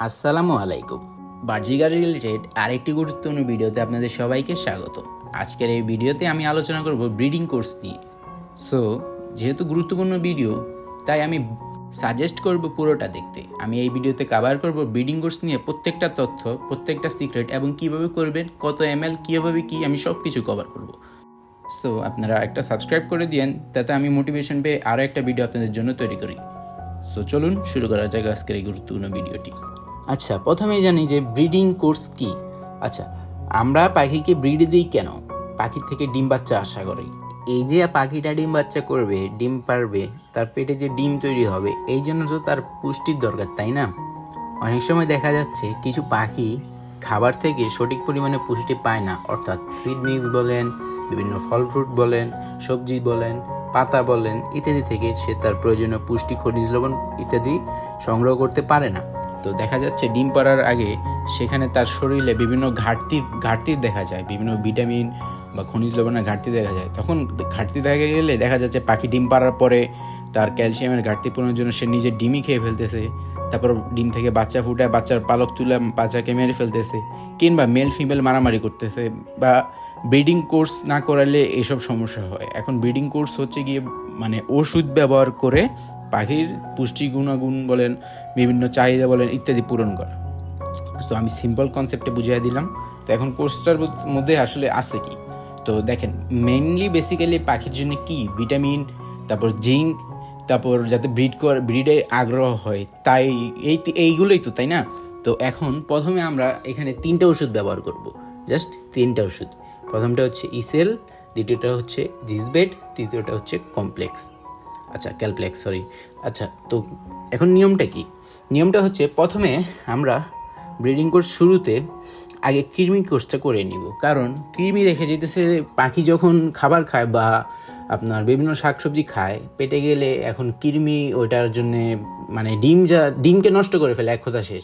আসসালামু আলাইকুম। Budgerigar related আরেকটি গুরুত্বপূর্ণ ভিডিওতে আপনাদের সবাইকে স্বাগত আজকের এই ভিডিওতে আমি আলোচনা করব ব্রিডিং কোর্স নিয়ে। সো যেহেতু গুরুত্বপূর্ণ ভিডিও, তাই আমি সাজেস্ট করব পুরোটা দেখতে। আমি এই ভিডিওতে কভার করব ব্রিডিং কোর্স নিয়ে প্রত্যেকটা তথ্য, প্রত্যেকটা সিক্রেট এবং কীভাবে করবেন, কত এম এল কীভাবে কী, আমি সব কিছু কভার করব। সো আপনারা একটা সাবস্ক্রাইব করে দিয়েন, তাতে আমি মোটিভেশন পেয়ে আরও একটা ভিডিও আপনাদের জন্য তৈরি করি। সো চলুন শুরু করা যাক আজকের এই গুরুত্বপূর্ণ ভিডিওটি। আচ্ছা প্রথমেই জানি যে ব্রিডিং কোর্স কি। আচ্ছা আমরা পাখিকে ব্রিড দিই কেন? পাখির থেকে ডিম বাচ্চা আশা করি। এই যে পাখিটা ডিম বাচ্চা করবে, ডিম পারবে, তার পেটে যে ডিম তৈরি হবে, এই জন্য তো তার পুষ্টির দরকার, তাই না? অনেক সময় দেখা যাচ্ছে কিছু পাখি খাবার থেকে সঠিক পরিমাণে পুষ্টি পায় না। অর্থাৎ সিড মিক্স বলেন, বিভিন্ন ফল ফ্রুট বলেন, সবজি বলেন, পাতা বলেন, ইত্যাদি থেকে সে তার প্রয়োজনীয় পুষ্টি, খনিজ লবণ ইত্যাদি সংগ্রহ করতে পারে না। তো দেখা যাচ্ছে ডিম পাড়ার আগে সেখানে তার শরীরে বিভিন্ন ঘাটতি ঘাটতি দেখা যায়, বিভিন্ন ভিটামিন বা খনিজ লবণের ঘাটতি দেখা যায়। তখন ঘাটতি দেখা গেলে দেখা যাচ্ছে পাখি ডিম পাড়ার পরে তার ক্যালসিয়ামের ঘাটতি পূরণের জন্য সে নিজে ডিমই খেয়ে ফেলতেছে। তারপর ডিম থেকে বাচ্চা ফুটায়, বাচ্চার পালক তুলে বাচ্চাকে মেরে ফেলতেছে কিংবা মেল ফিমেল মারামারি করতেছে বা ব্রিডিং কোর্স না করালে এসব সমস্যা হয়। এখন ব্রিডিং কোর্স হচ্ছে গিয়ে মানে ওষুধ ব্যবহার করে পাখির পুষ্টি গুণাগুণ বলেন, বিভিন্ন চাহিদা বলেন ইত্যাদি পূরণ করা। তো আমি সিম্পল কনসেপ্টে বুঝিয়ে দিলাম। তো এখন কোর্সটার মধ্যে আসলে আছে কি? তো দেখেন মেইনলি বেসিক্যালি পাখির জন্য কি? ভিটামিন তারপর জিঙ্ক তারপর যাতে ব্রিড কর ব্রিডে আগ্রহ হয়, তাই এই এইগুলোই তো, তাই না? তো এখন প্রথমে আমরা এখানে তিনটা ওষুধ ব্যবহার করব। জাস্ট তিনটা ওষুধ। প্রথমটা হচ্ছে ইসেল দ্বিতীয়টা হচ্ছে জিসবেট তৃতীয়টা হচ্ছে কমপ্লেক্স আচ্ছা ক্যালপ্লেক্স সরি আচ্ছা তো এখন নিয়মটা কি? নিয়মটা হচ্ছে প্রথমে আমরা ব্রিডিং কোর্স শুরুতে আগে কৃমি কোর্সটা করে নিব। কারণ কৃমি রেখে যেতেছে, পাখি যখন খাবার খায় বা আপনার বিভিন্ন শাকসবজি খায়, পেটে গেলে এখন কৃমি ওইটার জন্যে মানে ডিম যা, ডিমকে নষ্ট করে ফেলে, এক কথা শেষ।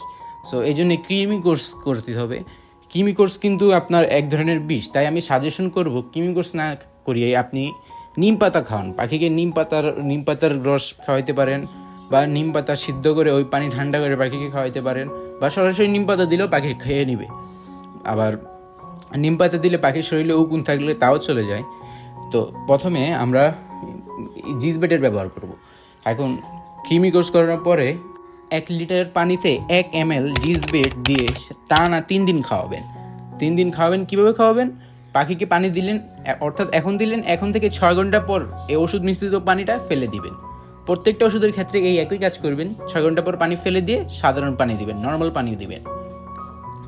সো এই জন্যে কৃমি কোর্স করতে হবে। কৃমি কোর্স কিন্তু আপনার এক ধরনের বিষ, তাই আমি সাজেশন করব, কৃমি কোর্স না করিয়ে আপনি নিম পাতা খাওয়ান। পাখিকে নিম পাতার নিম পাতার রস খাওয়াইতে পারেন বা নিম পাতা সিদ্ধ করে ওই পানি ঠান্ডা করে পাখিকে খাওয়াইতে পারেন বা সরাসরি নিম পাতা দিলেও পাখি খেয়ে নিবে। আবার নিম পাতা দিলে পাখির শরীরে উকুন থাকলে তাও চলে যায়। তো প্রথমে আমরা জিস বেটের ব্যবহার করব। এখন ক্রিমি কোর্স করার পরে এক লিটার পানিতে এক এম এল জিস বেট দিয়ে টানা তিন দিন খাওয়াবেন। তিন দিন খাওয়াবেন, কীভাবে খাওয়াবেন? পাখিকে পানি দিলেন অর্থাৎ এখন দিলেন, এখন থেকে ছয় ঘণ্টা পর এই ওষুধ মিশ্রিত পানিটা ফেলে দিবেন। প্রত্যেকটা ওষুধের ক্ষেত্রে এই একই কাজ করবেন, ছয় ঘণ্টা পর পানি ফেলে দিয়ে সাধারণ পানি দিবেন, নর্মাল পানি দিবেন।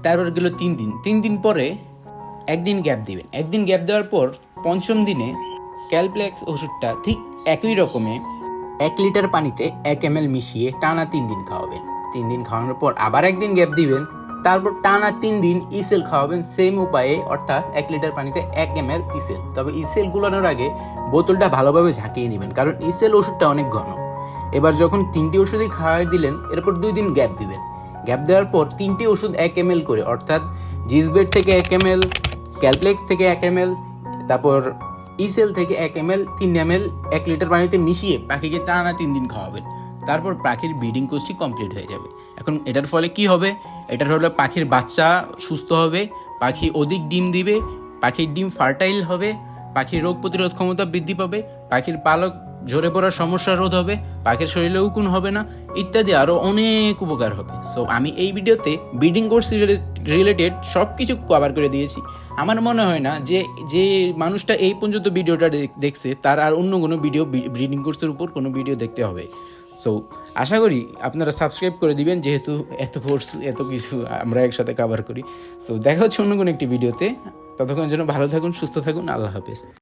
তারপর গেল তিন দিন। তিন দিন পরে একদিন গ্যাপ দিবেন। একদিন গ্যাপ দেওয়ার পর পঞ্চম দিনে ক্যালপ্লেক্স ওষুধটা ঠিক একই রকমে এক লিটার পানিতে এক এম মিশিয়ে টানা তিন দিন খাওয়াবেন। তিন দিন খাওয়ানোর পর আবার একদিন গ্যাপ দিবেন। তারপর টানা তিন দিন ইসেল খাওয়াবেন সেম উপায়ে, অর্থাৎ এক লিটার পানিতে এক এম এল ইসেল তবে ইসেল গুলানোর আগে বোতলটা ভালোভাবে ঝাঁকিয়ে নেবেন, কারণ ইসেল ওষুধটা অনেক ঘন। এবার যখন তিনটি ওষুধই খাওয়াই দিলেন, এরপর দুই দিন গ্যাপ দিবেন। গ্যাপ দেওয়ার পর তিনটি ওষুধ এক এম করে, অর্থাৎ জিসবেট থেকে এক এম এল ক্যালপ্লেক্স থেকে এক এম তারপর ইসেল থেকে এক এম এল তিন এম এল এক লিটার পানিতে মিশিয়ে পাখিকে টানা তিন দিন খাওয়াবেন। তারপর পাখির ব্রিডিং কোর্সটি কমপ্লিট হয়ে যাবে। এখন এটার ফলে কি হবে? এটার হলো পাখির বাচ্চা সুস্থ হবে, পাখি অধিক ডিম দিবে, পাখির ডিম ফার্টাইল হবে, পাখির রোগ প্রতিরোধ ক্ষমতা বৃদ্ধি পাবে, পাখির পালক ঝরে পড়ার সমস্যা রোধ হবে, পাখির শরীরে উকুন হবে না, ইত্যাদি আরও অনেক উপকার হবে। সো আমি এই ভিডিওতে ব্রিডিং কোর্স রিলেটেড সব কিছু কভার করে দিয়েছি। আমার মনে হয় না যে যে মানুষটা এই পর্যন্ত ভিডিওটা দেখ- দেখছে, তার আর অন্য কোনো ভিডিও ব্রিডিং কোর্সের উপর কোনো ভিডিও দেখতে হবে। সো আশা করি আপনারা সাবস্ক্রাইব করে দিবেন, যেহেতু এত ফোর্স এত কিছু আমরা একসাথে কাভার করি। সো দেখা হচ্ছে অন্য কোনো একটি ভিডিওতে ততক্ষণ যেন ভালো থাকুন, সুস্থ থাকুন, আল্লাহ হাফেজ।